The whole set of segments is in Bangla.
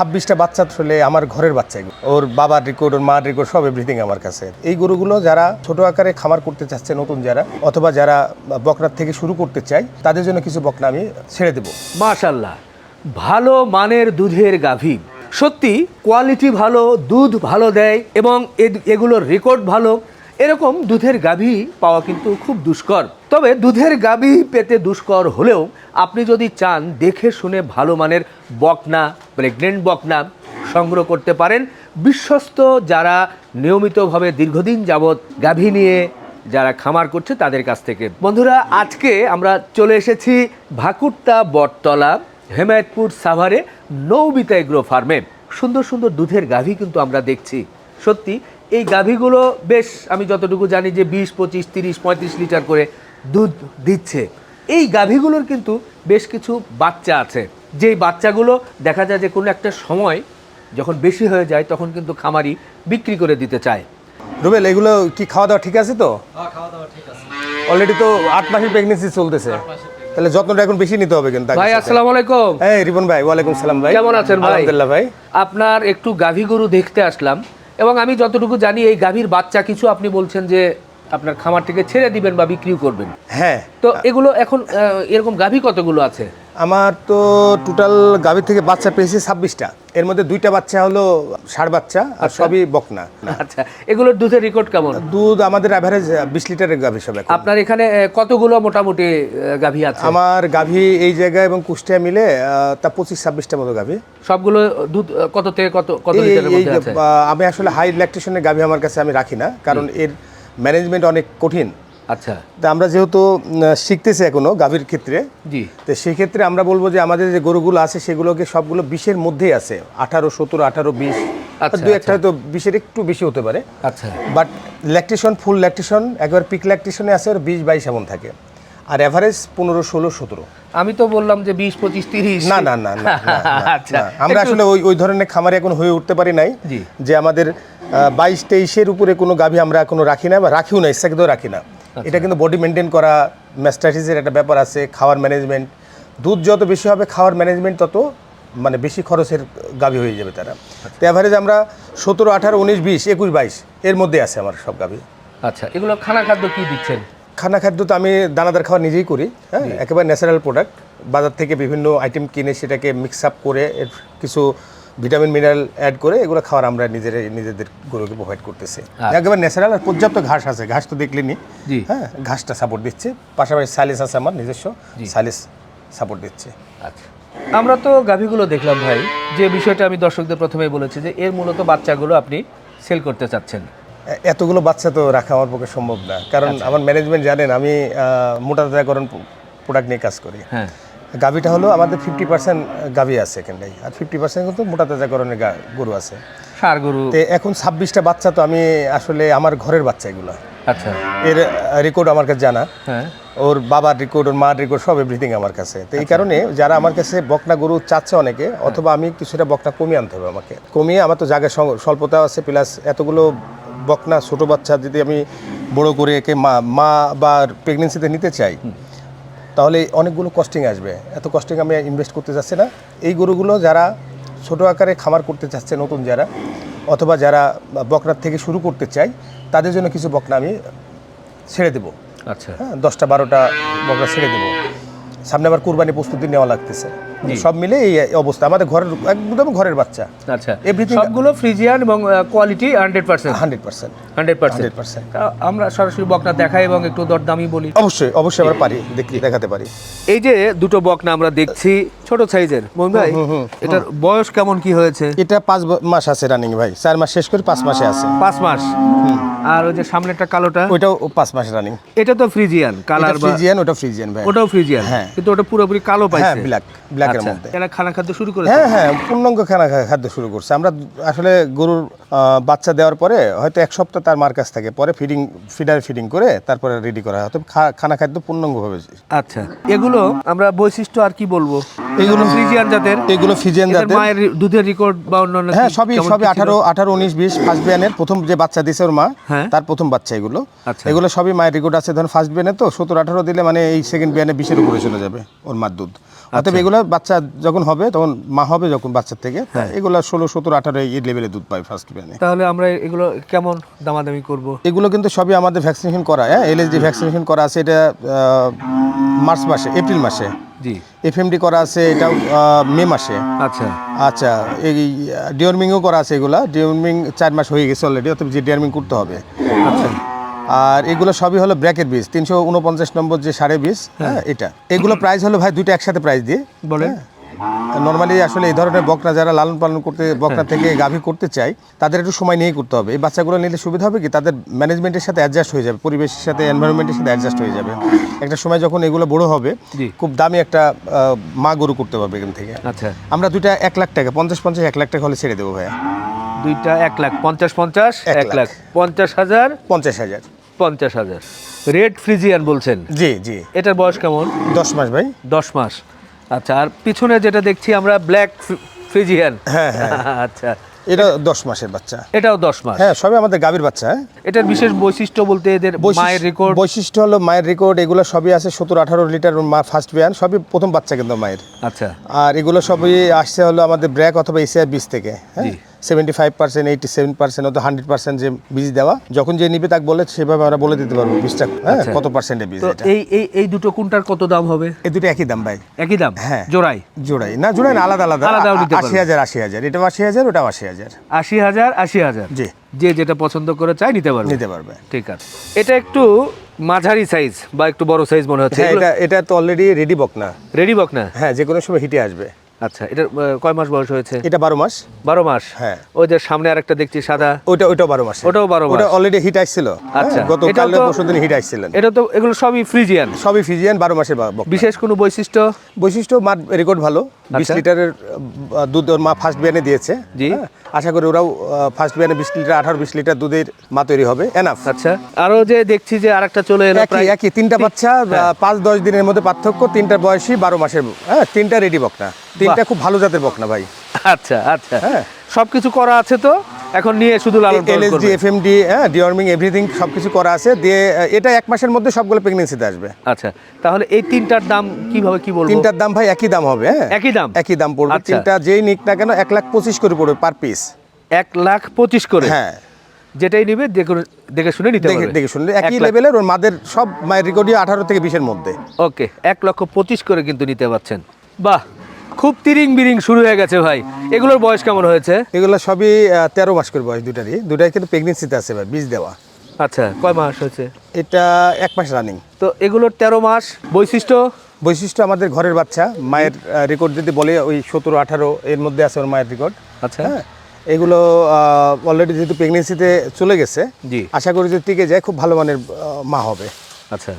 ছাব্বিশটা বাচ্চা আসলে আমার ঘরের বাচ্চা ওর বাবার রেকর্ড ওর মার রেকর্ড সব এভরিথিং আমার কাছে। এই গরুগুলো যারা ছোট আকারে খামার করতে চাচ্ছে, নতুন যারা, অথবা যারা বকরার থেকে শুরু করতে চায়, তাদের জন্য কিছু বকনা আমি ছেড়ে দেবো। মাশাল্লাহ ভালো মানের দুধের গাভী। সত্যি কোয়ালিটি ভালো, দুধ ভালো দেয় এবং এগুলোর রেকর্ড ভালো। এরকম দুধের গাভী পাওয়া কিন্তু খুব দুষ্কর। তবে দুধের গাভী পেতে দুষ্কর হলেও আপনি যদি চান দেখে শুনে ভালো মানের বকনা প্রেগনেন্ট বকনা সংগ্রহ করতে পারেন। বিশ্বস্ত যারা নিয়মিতভাবে দীর্ঘদিন যাবৎ গাভী নিয়ে যারা খামার করছে তাদের কাছ থেকে। বন্ধুরা, আজকে আমরা চলে এসেছি ভাকুরতা বটতলা, হেমায়তপুর সাভারে নৌবিতা এগ্রো ফার্মে। সুন্দর সুন্দর দুধের গাভী কিন্তু আমরা দেখছি। সত্যি এই গাভীগুলো বেশ আমি যতটুকু জানি যে বিশ পঁচিশ তিরিশ পঁয়ত্রিশ লিটার করে দুধ দিচ্ছে। এই গাভীগুলোর কিন্তু বেশ কিছু বাচ্চা আছে। যেই বাচ্চাগুলো দেখা যায় যে কোনো একটা সময় যখন বেশি হয়ে যায় তখন কিন্তু খামারি বিক্রি করে দিতে চায়। রুবেল এগুলো কি খাওয়া দাওয়া ঠিক আছে তো? অলরেডি তো আট মাসের প্রেগনেন্সি চলতেছে। তাহলে যত্নটা এখন বেশি নিতে হবে কিন্তু ভাই। আসসালামু আলাইকুম। এই রিপন ভাই ওয়ালাইকুম সালাম ভাই। কেমন আছেন ভাই? আলহামদুলিল্লাহ ভাই। আপনার একটু গাভী গরু দেখতে আসলাম। এবং আমি যতটুকু জানি এই গাভীর বাচ্চা কিছু আপনি বলছেন যে আপনার খামার থেকে ছেড়ে দিবেন বা বিক্রিও করবেন। হ্যাঁ। তো এগুলো এখন এরকম গাভী কতগুলো আছে? আমার তো টোটাল গাভীর থেকে বাচ্চা পেয়েছি ছাব্বিশটা। এর মধ্যে দুইটা বাচ্চা হলো ষাড় বাচ্চা আর সবই বকনা। আচ্ছা এগুলোর দুধের রেকর্ড কেমন? দুধ আমাদের অ্যাভারেজ বিশ লিটারের গাভী সব আপনার এখানে কতগুলো মোটামুটি গাভী আছে? আমার গাভী এই জায়গায় এবং কুষ্টিয়া মিলে তা পঁচিশ ছাব্বিশটা মতো গাভী। সবগুলো দুধ কত থেকে কত কত লিটারের মধ্যে আছে? আমি আসলে হাই ইলেকট্রিশনের গাভী আমার কাছে আমি রাখি না কারণ এর ম্যানেজমেন্ট অনেক কঠিন। আচ্ছা। তা আমরা যেহেতু শিখতেছি এখনও গাভীর ক্ষেত্রে জি। তো সেই ক্ষেত্রে আমরা বলব যে আমাদের যে গরুগুলো আছে সেগুলোকে সবগুলো বিশের মধ্যেই আছে আঠারো সতেরো আঠারো বিশ আচ্ছা, দু একটা হয়তো বিশের একটু বেশি হতে পারে। আচ্ছা। বাট ল্যাকটেশন ফুল ল্যাকটেশন একবার পিক ল্যাকটেশনে আছে আর বিশ বাইশ এমন থাকে। আর অ্যাভারেজ পনেরো ষোলো সতেরো। আমি তো বললাম যে বিশ পঁচিশ তিরিশ। না না না আচ্ছা। আমরা আসলে ওই ওই ধরনের খামারে এখন হয়ে উঠতে পারি নাই। জি। যে আমাদের বাইশ তেইশের উপরে কোনো গাভী আমরা এখনও রাখি না বা রাখিও না ইচ্ছাকৃত রাখি না। আচ্ছা। এটা কিন্তু বডি মেনটেন করা ম্যাস্টাইটিসের একটা ব্যাপার আছে খাওয়ার ম্যানেজমেন্ট দুধ যত বেশি হবে খাওয়ার ম্যানেজমেন্ট তত মানে বেশি খরচের গাভী হয়ে যাবে তারা। আচ্ছা। তো অ্যাভারেজ আমরা সতেরো আঠারো উনিশ বিশ একুশ বাইশ এর মধ্যে আছে আমার সব গাভী আচ্ছা এগুলো খানা খাদ্য কী দিচ্ছেন? খানা খাদ্য তো আমি দানাদার খাওয়া নিজেই করি হ্যাঁ? একেবারে ন্যাচারাল প্রোডাক্ট বাজার থেকে বিভিন্ন আইটেম কিনে সেটাকে মিক্স আপ করে এর কিছু ভিটামিন মিনারেল অ্যাড করে এগুলো খাওয়ার আমরা নিজের নিজেদের গরুকে প্রোভাইড করতেছি। একেবারে ন্যাচারাল আর পর্যাপ্ত ঘাস আছে ঘাস তো দেখলেনি। হ্যাঁ ঘাসটা সাপোর্ট দিচ্ছে। পাশাপাশি সাইলেস আছে আমার নিজস্ব সাইলেস সাপোর্ট দিচ্ছে। আচ্ছা। আমরা তো গাভীগুলো দেখলাম ভাই যে বিষয়টা আমি দর্শকদের প্রথমেই বলেছি যে এর মূলত বাচ্চাগুলো আপনি সেল করতে চাচ্ছেন। এতগুলো বাচ্চা তো রাখা আমার পক্ষে সম্ভব না। কারণ আচ্ছা। আমার ম্যানেজমেন্ট জানেন আমি মোটা তাজাকরণ প্রোডাক্ট নিয়ে কাজ করি। হ্যাঁ। গাভিটা হলো আমাদের ফিফটি পার্সেন্ট গাভি আছে এখানটাই আর ফিফটি পার্সেন্ট কিন্তু মোটা তাজাকরণের গরু আছে। সার গরু। এখন ছাব্বিশটা বাচ্চা তো আমি আসলে আমার ঘরের বাচ্চা এগুলো। আচ্ছা। এর রেকর্ড আমার কাছে জানা। হ্যাঁ। ওর বাবার রেকর্ড ওর মার রেকর্ড সব এভরিথিং আমার কাছে। তো এই কারণে যারা আমার কাছে বকনা গরু চাচ্ছে অনেকে অথবা আমি কিছুটা বকনা কমিয়ে আনতে হবে আমাকে। কমিয়ে আমার তো জায়গার স্বল্পতা আছে প্লাস এতগুলো বকনা ছোট বাচ্চা যদি আমি বড় করে একে মা মা বা প্রেগনেন্সিতে নিতে চাই তাহলে অনেকগুলো কস্টিং আসবে। এত কস্টিং আমি ইনভেস্ট করতে চাচ্ছি না। এই গরুগুলো যারা ছোট আকারে খামার করতে চাচ্ছে নতুন যারা অথবা যারা বকরার থেকে শুরু করতে চাই তাদের জন্য কিছু বকরা আমি ছেড়ে দেবো। আচ্ছা। হ্যাঁ দশটা বারোটা বকরা ছেড়ে দেবো। সামনে আবার কোরবানি প্রস্তুতি নেওয়া লাগতেছে। সব মিলে এই অবস্থা। আমাদের ঘরের একদম ঘরের বাচ্চা। আচ্ছা Everything- সবগুলো ফ্রিজিয়ান এবং quality hundred percent hundred percent hundred percent percent আমরা সরাসরি বকনা দেখাই এবং একটু দরদামি বলি। অবশ্যই অবশ্যই আমরা পারি দেখি দেখাতে পারি। এই যে দুটো বকনা আমরা দেখছি ছোট সাইজের। মোহন ভাই এটার বয়স কেমন কি হয়েছে? এটা পাঁচ মাস আছে রানিং ভাই। চার মাস শেষ করে পাঁচ মাসে আছে। পাঁচ মাস। আর ওই যে সামনেরটা কালোটা? ওইটাও পাঁচ মাস রানিং এটা তো ফ্রিজিয়ান কালার ফ্রিজিয়ান ওটা ফ্রিজিয়ান ভাই। ওটাও ফ্রিজিয়ান। হ্যাঁ। কিন্তু ওটা পুরোপুরি কালো হ্যাঁ পাইছে। ব্ল্যাক আচ্ছা, মধ্যে। খানা খাদ্য শুরু করেছে? হ্যাঁ হ্যাঁ পূর্ণাঙ্গ খানা খাদ্য শুরু করছে। আমরা আসলে গরুর বাচ্চা দেওয়ার পরে হয়তো এক সপ্তাহ তার মার কাছ থাকে পরে ফিডিং ফিডার ফিডিং করে তারপরে রেডি করা হয়। খানা খাদ্য পূর্ণাঙ্গভাবে আচ্ছা। এগুলো আমরা বৈশিষ্ট্য আর কি বলব? এগুলো ফ্রিজিয়ান জাতের? এগুলো এদের জাতের। মায়ের দুধের রেকর্ড বা অন্যান্য হ্যাঁ সবই সবই কি ছিল? আঠারো আঠারো উনিশ বিশ ফার্স্ট বিয়ানের প্রথম যে বাচ্চা দিছে ওর মা হ্যাঁ। তার প্রথম বাচ্চা এগুলো। আচ্ছা। এগুলো সবই মায়ের রেকর্ড আছে। ধরুন ফার্স্ট বিয়ানে তো সতেরো আঠারো দিলে মানে এই সেকেন্ড বিয়ানে বিশের উপরে চলে যাবে ওর মার দুধ। অতএব এগুলো বাচ্চা যখন হবে তখন মা হবে যখন বাচ্চার থেকে হ্যাঁ। এগুলো ষোলো সতেরো আঠারো এই লেভেলে দুধ পায় ফার্স্ট বিয়ানে তাহলে আমরা এগুলো কেমন দামাদামি করব? এগুলো কিন্তু সবই আমাদের ভ্যাকসিনেশন করা হ্যাঁ? এলএসডি ভ্যাকসিনেশন করা আছে এটা মার্চ মাসে এপ্রিল মাসে। জি। এফএমডি করা আছে আহ, মে মাসে। আচ্ছা। আচ্ছা এই ডিওর্মিংও করা আছে এগুলা। ডিওর্মিং চার মাস হয়ে গেছে অলরেডি অতএব যে ডিওর্মিং করতে হবে। আচ্ছা। আর এগুলো সবই হলো ব্র্যাকেট বীজ তিনশো উনপঞ্চাশ নম্বর যে সাড়ে বীজ হ্যাঁ। এটা। এগুলো প্রাইস হলো ভাই দুইটা একসাথে প্রাইস দিয়ে। বলেন। নর্মালি আসলে এই ধরনের বকনা যারা লালন পালন করতে বকনা থেকে গাভী করতে চায় তাদের একটু সময় নিয়ে করতে হবে। এই বাচ্চাগুলো নিলে সুবিধা হবে কি? তাদের ম্যানেজমেন্টের সাথে অ্যাডজাস্ট হয়ে যাবে পরিবেশের সাথে এনভায়রনমেন্টের সাথে অ্যাডজাস্ট হয়ে যাবে। একটা সময় যখন এগুলো বড় হবে খুব দামি একটা মা গরু করতে পারবে এখান থেকে। আচ্ছা। আমরা দুইটা এক লাখ টাকা পঞ্চাশ পঞ্চাশ এক লাখ টাকা হলে ছেড়ে দেবো ভাইয়া। দুইটা এক লাখ পঞ্চাশ পঞ্চাশ এক। লাখ। পঞ্চাশ হাজার পঞ্চাশ হাজার। পঞ্চাশ হাজার। রেড ফ্রিজিয়ান বলছেন। জি জি। এটার বয়স কেমন? দশ মাস ভাই। দশ মাস। আচ্ছা আর পিছনে যেটা দেখছি আমরা ব্ল্যাক ফ্রিজিয়ান হ্যাঁ, হ্যাঁ। আচ্ছা। এটা দশ মাসের বাচ্চা। এটাও দশ মাস। হ্যাঁ সবই আমাদের গাভীর বাচ্চা হ্যাঁ। এটার বিশেষ বৈশিষ্ট্য বলতে এদের মায়ের রেকর্ড বৈশিষ্ট্য হলো মায়ের রেকর্ড এগুলো সবই আছে সতেরো আঠারো লিটার মা ফার্স্ট বিয়ান সবই প্রথম বাচ্চা কিন্তু মায়ের। আচ্ছা। আর এগুলো সবই আসছে হলো আমাদের ব্র্যাক অথবা এসিআর বীজ থেকে হ্যাঁ। Seventy five percent eighty seven percent অথবা হান্ড্রেড পার্সেন্ট যে বীজ দেওয়া যখন যে নিবে তাকে বলে সেভাবে আমরা বলে দিতে পারব বীজটা হ্যাঁ আচ্ছা। কত পার্সেন্টের বীজ এই এই এই দুটো কোনটার কত দাম হবে? এই দুটো একই দাম ভাই। একই দাম? হ্যাঁ। জোড়াই? জোড়াই। না জোড়াই না আলাদা আলাদা। আলাদাও আশি হাজার আশি হাজার। এটাও আশি হাজার ওটাও আশি হাজার। আশি হাজার আশি হাজার? জি। যে যেটা পছন্দ করে চাই নিতে পারবে। নিতে পারবে। ঠিক আছে। এটা একটু মাঝারি সাইজ বা একটু বড় সাইজ মনে হচ্ছে। হ্যাঁ এটা এটা তো অলরেডি রেডি বক না। রেডি বক না? হ্যাঁ যে কোনো সময় হিটে আসবে। আচ্ছা এটা কয় মাস বয়স হয়েছে? এটা বারো মাস। বারো মাস? হ্যাঁ। ওই যে সামনে আরেকটা দেখছি সাদা। ওইটা ওইটাও বারো মাস ওটাও 12 মাস। ওটা অলরেডি হিট আসছিল আচ্ছা, হ্যাঁ, গত এটাও পরশু দিন হিট আসছিলেন। এটা তো এগুলো সবই ফ্রিজিয়ান। সবই ফ্রিজিয়ান বারো মাসের বিশেষ কোনো বৈশিষ্ট্য? বৈশিষ্ট্য মাঠ রেকর্ড ভালো। বিশ আচ্ছা। লিটারের দুধ ওর মা ফার্স্ট বিয়ানে দিয়েছে। জি। হ্যাঁ, আশা করি ওরাও ফার্স্ট বিয়ানে বিশ লিটার আঠারো বিশ লিটার দুধের মা তৈরি হবে। এনাফ আচ্ছা আরও যে দেখছি যে আরেকটা চলে এলো একই প্রায় একই তিনটা বাচ্চা পাঁচ দশ দিনের মধ্যে পার্থক্য তিনটা বয়সী বারো মাসের হ্যাঁ তিনটা রেডি বকনা। তিনটা খুব ভালো জাতের বকনা ভাই। আচ্ছা আচ্ছা। হ্যাঁ। সবকিছু করা আছে তো? এখন নিয়ে শুধু লালন এলএসডি। এফএমডি হ্যাঁ ডিওর্মিং এভরিথিং সব কিছু করা আছে। দিয়ে এটা এক মাসের মধ্যে সবগুলো প্রেগনেন্সিতে আসবে। আচ্ছা তাহলে এই তিনটার দাম কীভাবে কি বলব? তিনটার দাম ভাই একই দাম হবে হ্যাঁ। একই দাম? একই দাম পড়বে। আচ্ছা। তিনটা যেই নিক না কেন এক লাখ পঁচিশ করে পড়বে পার পিস এক লাখ পঁচিশ করে? হ্যাঁ। যেটাই নিবে দেখে- শুনে নিতে পারবে। দেখে এক একই লেভেলের ওর মাদের সব মায়ের রেকর্ডিও আঠারো থেকে বিশের মধ্যে। ওকে এক লক্ষ পঁচিশ করে কিন্তু নিতে পারছেন। বাহ! খুব তিরিং বিরিং শুরু হয়ে গেছে ভাই। এগুলোর বয়স কেমন হয়েছে? এগুলো সবই তেরো মাস করে বয়স দুটারই। দুটাই কিন্তু প্রেগনেন্সিতে আছে ভাই বীজ দেওয়া। আচ্ছা কয় মাস হয়েছে? এটা এক মাস রানিং তো এগুলোর তেরো মাস বৈশিষ্ট্য? বৈশিষ্ট্য আমাদের ঘরের বাচ্চা। মায়ের রেকর্ড যদি বলে ওই সতেরো আঠারো এর মধ্যে আছে ওর মায়ের রেকর্ড আচ্ছা। হ্যাঁ? এগুলো অলরেডি যেহেতু প্রেগনেন্সিতে চলে গেছে জি। আশা করি যদি টিকে যায় খুব ভালো মানের মা হবে। আচ্ছা।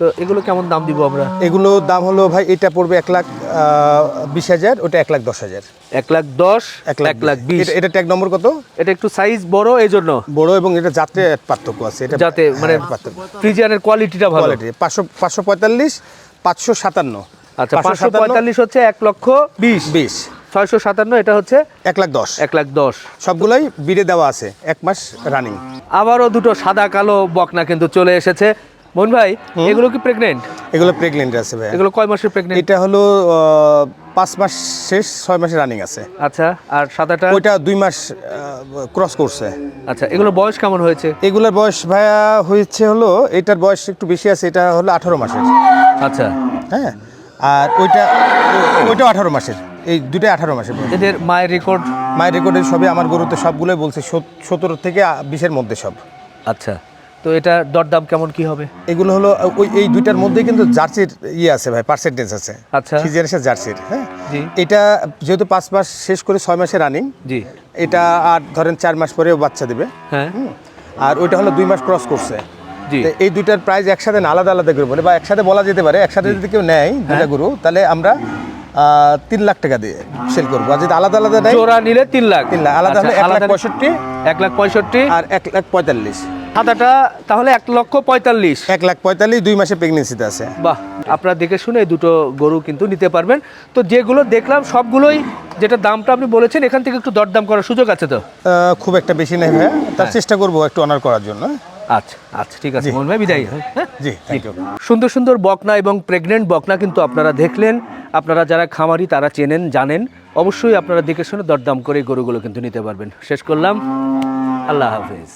তো এগুলো কেমন দাম দিব আমরা? এগুলো দাম হলো ভাই এটা পড়বে এক লাখ বিশ হাজার ওটা এক লাখ দশ হাজার। এক লাখ দশ এক লাখ লাখ বিশ। এটা- ট্যাগ নম্বর কত? এটা একটু সাইজ বড় এই জন্য বড় এবং এটা যাত্রে পার্থক্য আছে এটা যাতে মানে হ্যাঁ, পার্থক্য। ফ্রিজিয়ানের কোয়ালিটিটা ভালো। কোয়ালিটি পাঁচশো পাঁচশো পঁয়তাল্লিশ পাঁচশো সাতান্ন। আচ্ছা পাঁচশো পঁয়তাল্লিশ হচ্ছে এক লক্ষ বিশ। বিশ। ছয়শো সাতান্ন এটা হচ্ছে এক লাখ দশ। এক লাখ দশ। সবগুলাই বিড়ে দেওয়া আছে এক মাস রানিং আবারও দুটো সাদা কালো বকনা কিন্তু চলে এসেছে। মন ভাই এগুলো কি প্রেগনেন্ট এগুলো প্রেগনেন্ট আছে ভাই এগুলো কয় মাসের প্রেগনেন্ট এটা হলো পাঁচ মাস শেষ ছয় মাসে রানিং আছে। আচ্ছা আর সাদাটা? ওইটা দুই মাস ক্রস করছে। আচ্ছা এগুলো বয়স কেমন হয়েছে? এগুলোর বয়স ভাইয়া হয়েছে হলো এটার বয়স একটু বেশি আছে এটা হলো আঠারো মাসের। আচ্ছা। হ্যাঁ আর ওইটা ওইটা আঠারো মাসের। এই দুটাই আঠারো মাসের এদের মায়ের রেকর্ড মায়ের রেকর্ডের সবই আমার গরুতে সবগুলোই বলছে সতেরো থেকে বিশের মধ্যে সব। আচ্ছা। তো এটা দরদাম কেমন কি হবে? এগুলো হলো ওই এই দুইটার মধ্যে কিন্তু জার্সির ইয়ে আছে ভাই পার্সেন্টেজ আছে। আচ্ছা। ফিজিয়ারের জার্সির হ্যাঁ? এটা যেহেতু পাঁচ মাস শেষ করে ছয় মাসে রানিং জি। এটা আর ধরেন চার মাস পরেও বাচ্চা দেবে। হ্যাঁ। আর ওইটা হলো দুই মাস ক্রস করছে। এই দুইটার প্রাইস একসাথে না আলাদা আলাদা করে বলে বা একসাথে বলা যেতে পারে একসাথে যদি কেউ নেয় দুইটা হ্যাঁ। গরু তাহলে আমরা তিন লাখ টাকা দিয়ে সেল করব। আর যদি আলাদা আলাদা নেয় জোড়া নিলে তিন লাখ। তিন লাখ। আলাদা হলে আচ্ছা, এক লাখ পঁয়ষট্টি। এক লাখ পঁয়ষট্টি। আর এক লাখ পঁয়তাল্লিশ। সাদাটা তাহলে এক লক্ষ পঁয়তাল্লিশ। এক লাখ পঁয়তাল্লিশ দুই মাসে প্রেগনেন্সিতে আছে। বাহ আপনারা দেখে শুনে দুটো গরু কিন্তু নিতে পারবেন। তো যেগুলো দেখলাম সবগুলোই যেটা দামটা আপনি বলেছেন এখান থেকে একটু দরদাম করার সুযোগ আছে তো? আহ, খুব একটা বেশি নেই ভাইয়া। তার চেষ্টা করব একটু অনার করার জন্য। আচ্ছা আচ্ছা ঠিক আছে মোহন ভাই বিদায়। হ্যাঁ জি থ্যাংক ইউ সুন্দর সুন্দর বকনা এবং প্রেগনেন্ট বকনা কিন্তু আপনারা দেখলেন। আপনারা যারা খামারি তারা চেনেন জানেন। অবশ্যই আপনারা দেখে শুনে দরদাম করে এই গরুগুলো কিন্তু নিতে পারবেন। শেষ করলাম। আল্লাহ হাফেজ।